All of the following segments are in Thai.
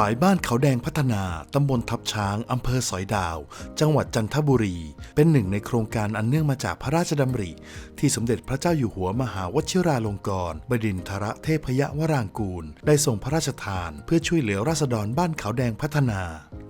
ฝ่ายบ้านเขาแดงพัฒนา ตำบลทับช้าง อำเภอสอยดาว จังหวัดจันทบุรี เป็นหนึ่งในโครงการอันเนื่องมาจากพระราชดำริ ที่สมเด็จพระเจ้าอยู่หัวมหาวชิราลงกรณบดินทรเทพยวรางกูล ได้ทรงพระราชทาน เพื่อช่วยเหลือราษฎรบ้านเขาแดงพัฒนา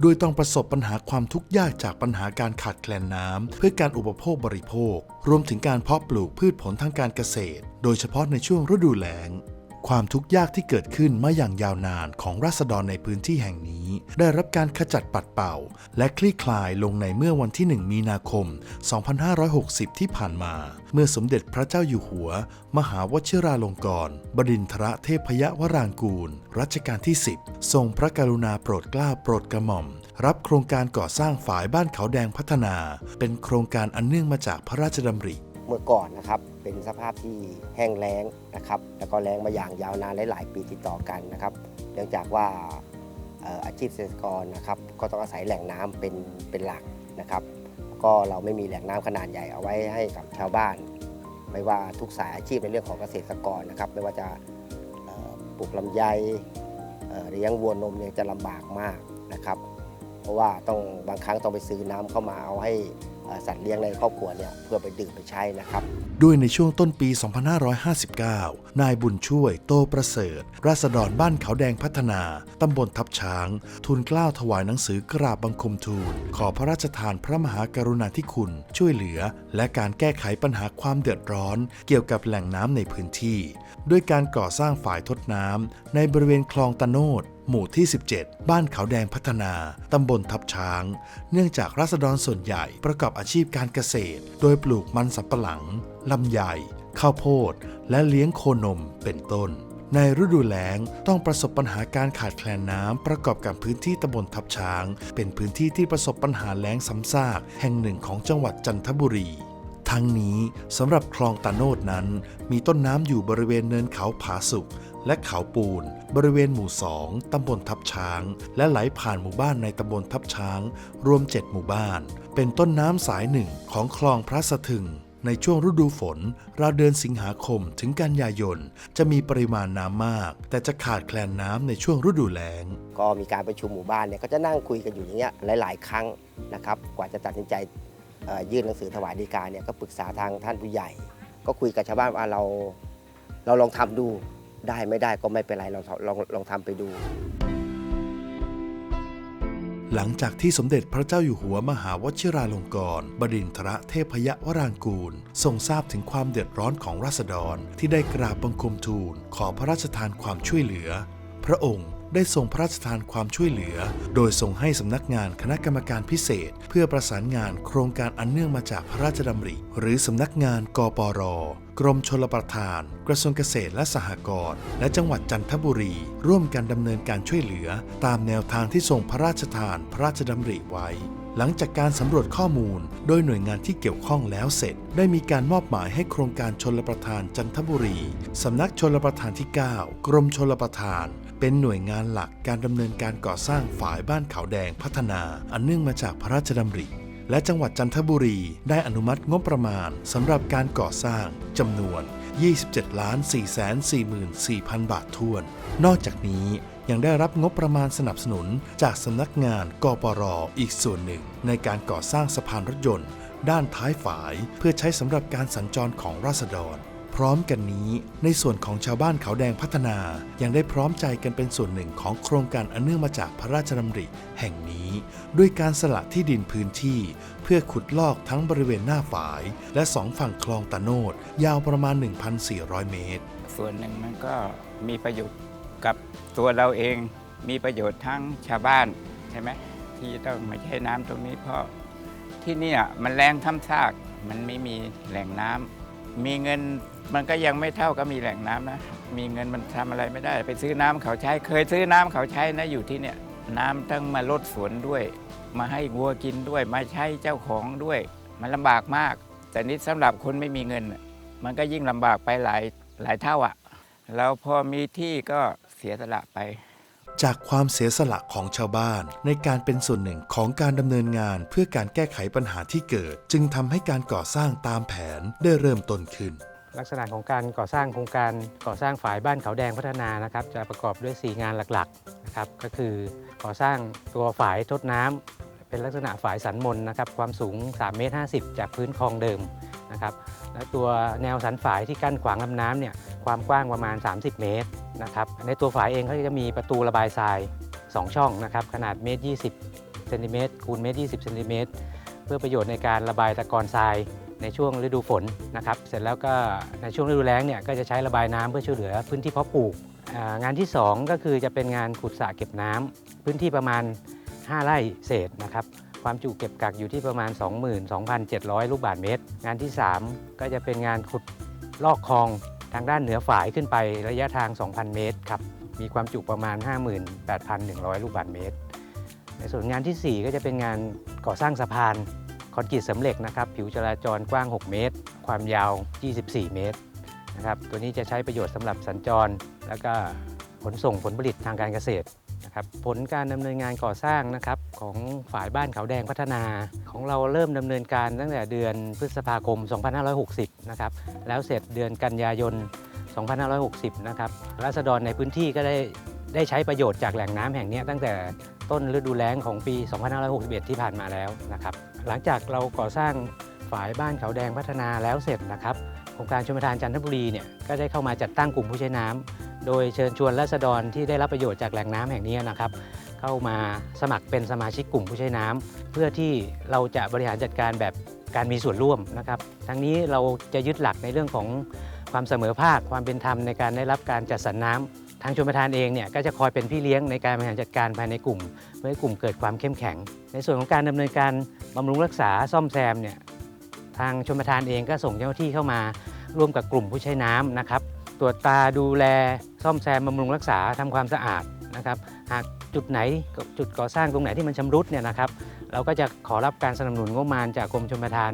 โดยต้องประสบปัญหาความทุกข์ยากจากปัญหาการขาดแคลนน้ำเพื่อการอุปโภคบริโภค รวมถึงการเพาะปลูกพืชผลทางการเกษตร โดยเฉพาะในช่วงฤดูแล้ง ความทุกข์ยากที่เกิดขึ้นมาอย่างยาวนานของราษฎรในพื้นที่แห่งนี้ ได้รับการขจัดปัดเป่า และคลี่คลายลงในเมื่อวันที่ 1 มีนาคม 2560 ที่ผ่านมา เมื่อสมเด็จพระเจ้าอยู่หัว มหาวชิราลงกรณบดินทรเทพยวรางกูล รัชกาลที่ 10 ทรงพระกรุณาโปรดเกล้าโปรดกระหม่อม รับโครงการก่อสร้างฝายบ้านเขาแดงพัฒนา เป็นโครงการอันเนื่องมาจากพระราชดำริเมื่อก่อนนะครับ เป็นสภาพที่แห้งแล้งนะครับ แล้วก็แล้งมาอย่างยาวนานหลายปีติดต่อกันนะครับ เนื่องจากว่าอาชีพเกษตรกรนะครับ ก็ต้องอาศัยแหล่งน้ำเป็นเป็นหลักนะครับ ก็เราไม่มีแหล่งน้ำขนาดใหญ่เอาไว้ให้กับชาวบ้าน ไม่ว่าทุกสายอาชีพในเรื่องของเกษตรกรนะครับ ไม่ว่าจะปลูกลำไยเลี้ยงวัวนมเนี่ยจะลำบากมากนะครับ เพราะว่าต้องบางครั้งต้องไปซื้อน้ำเข้ามาเอาให้ สัตว์เลี้ยงในครอบครัวเนี่ยเพื่อไปดื่มไปใช้นะครับ ด้วยในช่วงต้นปี 2559 นายบุญช่วยโตประเสริฐ ราษฎรบ้านเขาแดงพัฒนา ตำบลทับช้าง ทูลกล้าวถวายหนังสือกราบบังคมทูล ขอพระราชทานพระมหากรุณาธิคุณ ช่วยเหลือ และการแก้ไขปัญหาความเดือดร้อน เกี่ยวกับแหล่งน้ำในพื้นที่ ด้วยการก่อสร้างฝ่ายทดน้ำในบริเวณคลองตะโนดหมู่ที่ 17 บ้านเขาแดงพัฒนา ตำบลทับช้าง เนื่องจากราษฎรส่วนใหญ่ประกอบอาชีพการเกษตร โดยปลูกมันสำปะหลัง ลำไย ข้าวโพด และเลี้ยงโคนม เป็นต้น ในฤดูแล้งต้องประสบปัญหาการขาดแคลนน้ำประกอบกับพื้นที่ตำบลทับช้าง เป็นพื้นที่ที่ประสบปัญหาแล้งซ้ำซากแห่งหนึ่งของจังหวัดจันทบุรีทั้งนี้สำหรับคลองตาโนดนั้น มีต้นน้ำอยู่บริเวณเนินเขาผาสุก และเขาปูน บริเวณหมู่สองตำบลทับช้าง และไหลผ่านหมู่บ้านในตำบลทับช้าง รวม 7 หมู่บ้าน เป็นต้นน้ำสายหนึ่งของคลองพระสะทึง ในช่วงฤดูฝนราวเดือนสิงหาคมถึงกันยายน จะมีปริมาณน้ำมาก แต่จะขาดแคลนน้ำในช่วงฤดูแล้ง ก็มีการประชุมหมู่บ้านเนี่ยก็จะนั่งคุยกันอยู่อย่างเงี้ยหลาย ๆ ครั้งนะครับ กว่าจะตัดสินใจยื่นหนังสือถวายดีกาเนี่ยก็ปรึกษาทางท่านผู้ใหญ่ ก็คุยกับชาวบ้านว่าเราเราลองทำดู ได้ไม่ได้ก็ไม่เป็นไรเราลองลองทำไปดู หลังจากที่สมเด็จพระเจ้าอยู่หัวมหาวชิราลงกรณบดินทรเทพยวรางกูล ทรงทราบถึงความเดือดร้อนของราษฎรที่ได้กราบบังคมทูล ขอพระราชทานความช่วยเหลือ พระองค์ ได้ทรงพระราชทานความช่วยเหลือ โดยทรงให้สำนักงานคณะกรรมการพิเศษ เพื่อประสานงานโครงการอันเนื่องมาจากพระราชดำริ หรือสำนักงานกปรกรมชลประทาน กระทรวงเกษตรและสหกรณ์ และจังหวัดจันทบุรี ร่วมกันดำเนินการช่วยเหลือ ตามแนวทางที่ทรงพระราชทานพระราชดำริไว้ หลังจากการสำรวจข้อมูล โดยหน่วยงานที่เกี่ยวข้องแล้วเสร็จ ได้มีการมอบหมายให้โครงการชลประทานจันทบุรี สำนักชลประทานที่ 9 กรมชลประทาน เป็นหน่วยงานหลักการดำเนินการก่อสร้างฝายบ้านเขาแดงพัฒนา อันเนื่องมาจากพระราชดำริและจังหวัดจันทบุรีได้อนุมัติงบประมาณสำหรับการก่อสร้างจำนวน 27 4 4 4 0 0 0 บาทถ้วน นอกจากนี้ยังได้รับงบประมาณสนับสนุนจากสำนักงานกปรอีกส่วนหนึ่ง ในการก่อสร้างสะพานรถยนต์ ด้านท้ายฝายเพื่อใช้สำหรับการสัญจรของราษฎร พร้อมกันนี้ ในส่วนของชาวบ้านเขาแดงพัฒนา ยังได้พร้อมใจกันเป็นส่วนหนึ่งของโครงการอันเนื่องมาจากพระราชดำริแห่งนี้ ด้วยการสละที่ดินพื้นที่ เพื่อขุดลอกทั้งบริเวณหน้าฝาย และสองฝั่งคลองตะโนดยาวประมาณ 1,400 เมตร ส่วนหนึ่งมันก็มีประโยชน์กับตัวเราเองมีประโยชน์ทั้งชาวบ้านใช่ไหมที่ต้องมาใช้น้ำตรงนี้เพราะที่นี่มันแรงทำซาก มันไม่มีแหล่งน้ำ มีเงินมันก็ยังไม่เท่ากับมีแหล่งน้ำนะ มีเงินมันทำอะไรไม่ได้ ไปซื้อน้ำเขาใช้ เคยซื้อน้ำเขาใช้นะอยู่ที่เนี่ย น้ำต้องมาลดสวนด้วย มาให้วัวกินด้วย มาใช้เจ้าของด้วย มันลำบากมาก แต่นี่สำหรับคนไม่มีเงิน มันก็ยิ่งลำบากไปหลายหลายเท่าอะแล้วพอมีที่ก็เสียสละไป จากความเสียสละของชาวบ้าน ในการเป็นส่วนหนึ่งของการดำเนินงานเพื่อการแก้ไขปัญหาที่เกิด จึงทำให้การก่อสร้างตามแผนได้เริ่มต้นขึ้นลักษณะของการก่อสร้างโครงการก่อสร้างฝายบ้านเขาแดงพัฒนานะครับจะประกอบด้วย 4 งานหลักๆนะครับก็คือก่อสร้างตัวฝายทดน้ำเป็นลักษณะฝายสันมนนะครับความสูง3เมตร50 จากพื้นคลองเดิมนะครับและตัวแนวสันฝายที่กั้นขวางลำน้ำเนี่ยความกว้างประมาณ 30 เมตร นะครับในตัวฝายเองเขาจะมีประตูระบายทราย 2 ช่องนะครับขนาดเมตร20เซนติเมตรคูณเมตร20เซนติเมตรเพื่อประโยชน์ในการระบายตะกอนทรายในช่วงฤดูฝนนะครับเสร็จแล้วก็ในช่วงฤดูแล้งเนี่ยก็จะใช้ระบายน้ำเพื่อช่วยเหลือพื้นที่เพาะปลูก งานที่ 2 ก็คือจะเป็นงานขุดสระเก็บน้ำพื้นที่ประมาณ 5 ไร่เศษนะครับความจุเก็บกักอยู่ที่ประมาณ 22,700 ลูกบาศก์เมตร งานที่ 3 ก็จะเป็นงานขุดลอกคลอง ทางด้านเหนือฝายขึ้นไประยะทาง 2,000 เมตรครับ มีความจุประมาณ 58,100 ลูกบาศก์เมตร ในส่วนงานทีสี่4 ก็จะเป็นงานก่อสร้างสะพานคอนกรีตสำเร็จนะครับ ผิวจราจรกว้าง 6 เมตร ความยาว 24 เมตรนะครับ ตัวนี้จะใช้ประโยชน์สำหรับสัญจร แล้วก็ขนส่งผลผลิตทางการเกษตร นะครับผลการดำเนินงานก่อสร้างนะครับของฝ่ายบ้านเขาแดงพัฒนาของเราเริ่มดำเนินการตั้งแต่เดือนพฤษภาคม 2560 นะครับแล้วเสร็จเดือนกันยายน 2560 นะครับรัษฎรในพื้นที่ก็ได้ได้ใช้ประโยชน์จากแหล่งน้ำแห่งนี้ตั้งแต่ต้นฤดูแล้งของปี 2561 ที่ผ่านมาแล้วนะครับหลังจากเราก่อสร้างฝ่ายบ้านเขาแดงพัฒนาแล้วเสร็จนะครับโครงการชมทานจันทบุรีเนี่ยก็ได้เข้ามาจัดตั้งกลุ่มผู้ใช้น้ำ โดยเชิญชวนราษฎรที่ได้รับประโยชน์จากแหล่งน้ำแห่งนี้นะครับ เข้ามาสมัครเป็นสมาชิกกลุ่มผู้ใช้น้ำเพื่อที่เราจะบริหารจัดการแบบการมีส่วนร่วมนะครับ ทั้งนี้เราจะยึดหลักในเรื่องของความเสมอภาคความเป็นธรรมในการได้รับการจัดสรรน้ำทางชมประทานเองเนี่ยก็จะคอยเป็นพี่เลี้ยงในการบริหารจัดการภายในกลุ่ม เพื่อให้กลุ่มเกิดความเข้มแข็ง ในส่วนของการดำเนินการบำรุงรักษาซ่อมแซมเนี่ยทางชมประทานเองก็ส่งเจ้าหน้าที่เข้ามาร่วมกับกลุ่มผู้ใช้น้ำนะครับ ตรวจตาดูแลซ่อมแซมบำรุงรักษาทำความสะอาดนะครับ หากจุดไหนจุดก่อสร้างตรงไหนที่มันชำรุดเนี่ยนะครับ เราก็จะขอรับการสนับสนุนงบประมาณจากกรมชลประทาน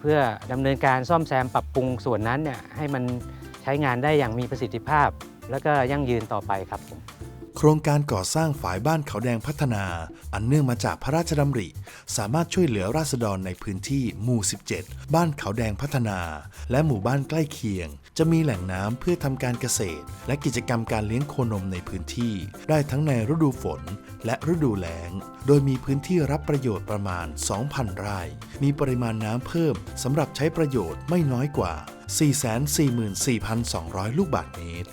เพื่อดำเนินการซ่อมแซมปรับปรุงส่วนนั้นเนี่ยให้มันใช้งานได้อย่างมีประสิทธิภาพ แล้วก็ยั่งยืนต่อไปครับผม โครงการก่อสร้างฝายบ้านเขาแดงพัฒนา อันเนื่องมาจากพระราชดำริ สามารถช่วยเหลือราษฎรในพื้นที่หมู่ 17 บ้านเขาแดงพัฒนา และหมู่บ้านใกล้เคียง จะมีแหล่งน้ำเพื่อทำการเกษตร และกิจกรรมการเลี้ยงโคนมในพื้นที่ ได้ทั้งในฤดูฝนและฤดูแล้ง โดยมีพื้นที่รับประโยชน์ประมาณ 2,000 ไร่ มีปริมาณน้ำเพิ่มสำหรับใช้ประโยชน์ไม่น้อยกว่า 444,200 ลูกบาศก์เมตร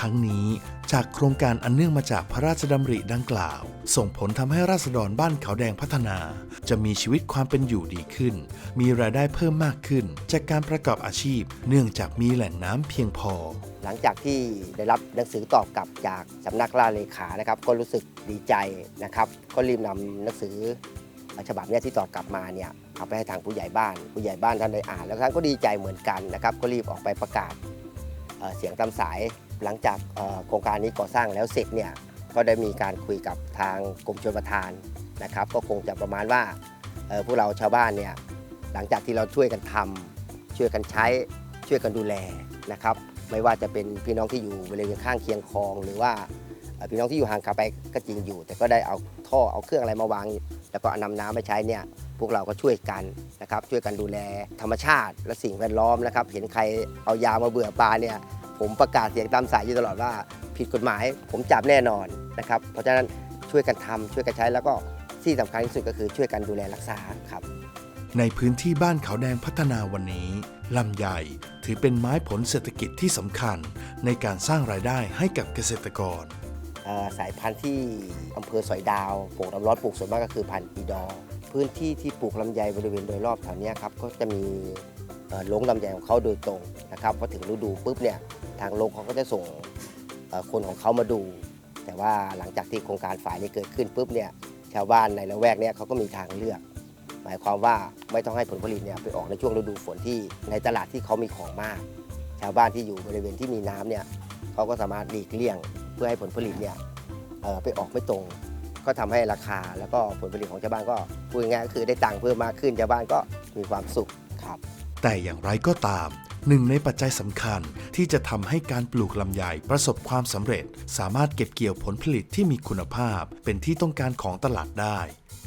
ทั้งนี้จากโครงการอันเนื่องมาจากพระราชดำริดังกล่าว ส่งผลทำให้ราษฎรบ้านเขาแดงพัฒนา จะมีชีวิตความเป็นอยู่ดีขึ้น มีรายได้เพิ่มมากขึ้น จากการประกอบอาชีพ เนื่องจากมีแหล่งน้ำเพียงพอ หลังจากที่ได้รับหนังสือตอบกลับจากสำนักล่าเลขานะครับ ก็รู้สึกดีใจนะครับ ก็รีบนำหนังสือฉบับนี้ที่ตอบกลับมาเนี่ยเอาไปให้ทางผู้ใหญ่บ้าน ผู้ใหญ่บ้านท่านได้อ่าน แล้วท่านก็ดีใจเหมือนกันนะครับ ก็รีบออกไปประกาศ เสียงตามสายหลังจากโครงการนี้ก่อสร้างแล้วเสร็จเนี่ยก็ได้มีการคุยกับทางกรมชลประทานนะครับ ก็คงจะประมาณว่าเอ่อพวกเราชาวบ้านเนี่ยหลังจากที่เราช่วยกันทำช่วยกันใช้ช่วยกันดูแลนะครับ ไม่ว่าจะเป็นพี่น้องที่อยู่บริเวณข้างเคียงคลอง หรือว่าพี่น้องที่อยู่ห่างไกลไปก็จริงอยู่ แต่ก็ได้เอาท่อเอาเครื่องอะไรมาวาง แล้วก็นำน้ำมาใช้เนี่ย พวกเราก็ช่วยกันนะครับช่วยกันดูแลธรรมชาติและสิ่งแวดล้อมนะครับ เห็นใครเอายามาเบื่อปลาเนี่ยผมประกาศเสียงตามสายอยู่ตลอดว่า ผิดกฎหมายผมจับแน่นอนนะครับเพราะฉะนั้นช่วยกันทำช่วยกันใช้แล้วก็ที่สำคัญที่สุดก็คือช่วยกันดูแลรักษาครับ ในพื้นที่บ้านเขาแดงพัฒนาวันนี้ลำไยถือเป็นไม้ผลเศรษฐกิจที่สำคัญในการสร้างรายได้ให้กับเกษตรกรเอ่อสายพันธุ์ที่อำเภอสอยดาวปลูกน้ำร้อนปลูกส่วนมากก็คือพันธุ์อีดอร์ พื้นที่ที่ปลูกลำไยบริเวณโดยรอบแถวนี้ครับก็จะมีลงลำไยของเขาโดยตรงนะครับพอถึงฤดูปุ๊บเนี่ยทางลงเขาก็จะส่งคนของเขามาดู แต่ว่าหลังจากที่โครงการฝ่ายนี้เกิดขึ้นปุ๊บเนี่ยชาวบ้านในละแวกเนี้ยเขาก็มีทางเลือก หมายความว่าไม่ต้องให้ผลผลิตเนี่ยไปออกในช่วงฤดูฝนที่ในตลาดที่เขามีของมาก ชาวบ้านที่อยู่บริเวณที่มีน้ำเนี่ยเขาก็สามารถหลีกเลี่ยง เพื่อให้ผลผลิตเนี่ยไปออกไม่ตรง ก็ทำให้ราคาแล้วก็ผลผลิตของชาวบ้านก็พูดง่ายๆก็คือได้ตังค์เพิ่มมากขึ้นชาวบ้านก็มีความสุขครับ แต่อย่างไรก็ตามหนึ่งในปัจจัยสำคัญที่จะทำให้การปลูกลำไยประสบความสำเร็จ สามารถเก็บเกี่ยวผลผลิตที่มีคุณภาพเป็นที่ต้องการของตลาดได้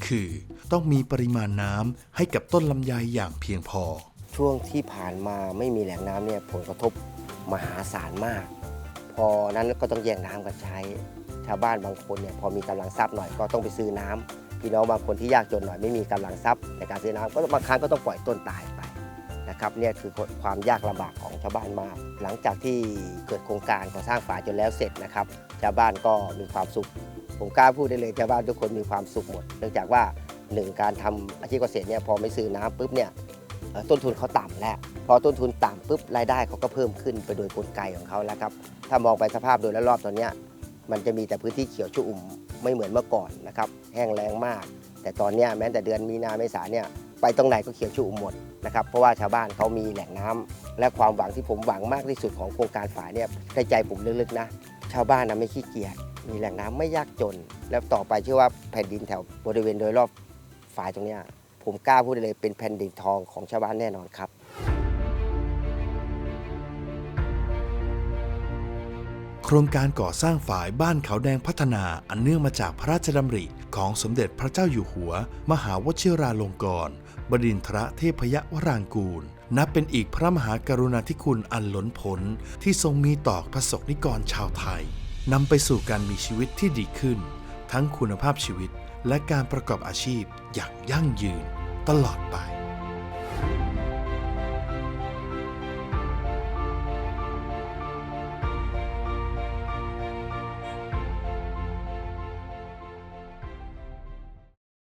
คือต้องมีปริมาณน้ำให้กับต้นลำไยอย่างเพียงพอ ช่วงที่ผ่านมาไม่มีแหล่งน้ำเนี่ยผลกระทบมหาศาลมาก พอนั้นก็ต้องแย่งน้ำกันใช้ชาวบ้านบางคนเนี่ยพอมีกำลังทรัพย์หน่อยก็ต้องไปซื้อน้ำพี่น้องบางคนที่ยากจนหน่อยไม่มีกำลังทรัพย์ในการซื้อน้ำก็บางครั้งก็ต้องปล่อยต้นตายไปนะครับเนี่ยคือความยากลำบากของชาวบ้านมาก หลังจากที่เกิดโครงการก่อสร้างฝาจนแล้วเสร็จนะครับชาวบ้านก็มีความสุข ผมกล้าพูดได้เลยชาวบ้านทุกคนมีความสุขหมด เนื่องจากว่าหนึ่งการทำอาชีพเกษตรเนี่ยพอไม่ซื้อน้ำปุ๊บเนี่ยต้นทุนเขาต่ำแล้ว พอต้นทุนต่ำปุ๊บรายได้เขาก็เพิ่มขึ้นไปโดยกลไกของเขาแล้วครับถ้ามองไปสภาพโดยรอบตอนนี้ มันจะมีแต่พื้นที่เขียวชุ่มไม่เหมือนเมื่อก่อนนะครับแห้งแล้งมาก แต่ตอนนี้แม้แต่เดือนมีนาเมษาเนี่ยไปตรงไหนก็เขียวชุ่มหมดนะครับเพราะว่าชาวบ้านเขามีแหล่งน้ำและความหวังที่ผมหวังมากที่สุดของโครงการฝายเนี่ยในใจผมลึกๆนะ ชาวบ้านนะไม่ขี้เกียจมีแหล่งน้ำไม่ยากจน แล้วต่อไปเชื่อว่าแผ่นดินแถวบริเวณโดยรอบฝายตรงนี้ผมกล้าพูดเลยเป็นแผ่นดินทองของชาวบ้านแน่นอนครับ ครงการก่อสร้างฝายบ้านเขาแดงพัฒนาอันเนื่องมาจากพระราชดำริของสมเด็จพระเจ้าอยู่หัว มหาวชิราลงกรณบดินทรเทพยวรางกูล นับเป็นอีกพระมหากรุณาธิคุณอันล้นพ้นที่ทรงมีต่อประสบนิกรชาวไทยนำไปสู่การมีชีวิตที่ดีขึ้น ทั้งคุณภาพชีวิตและการประกอบอาชีพอย่างยั่งยืนตลอดไป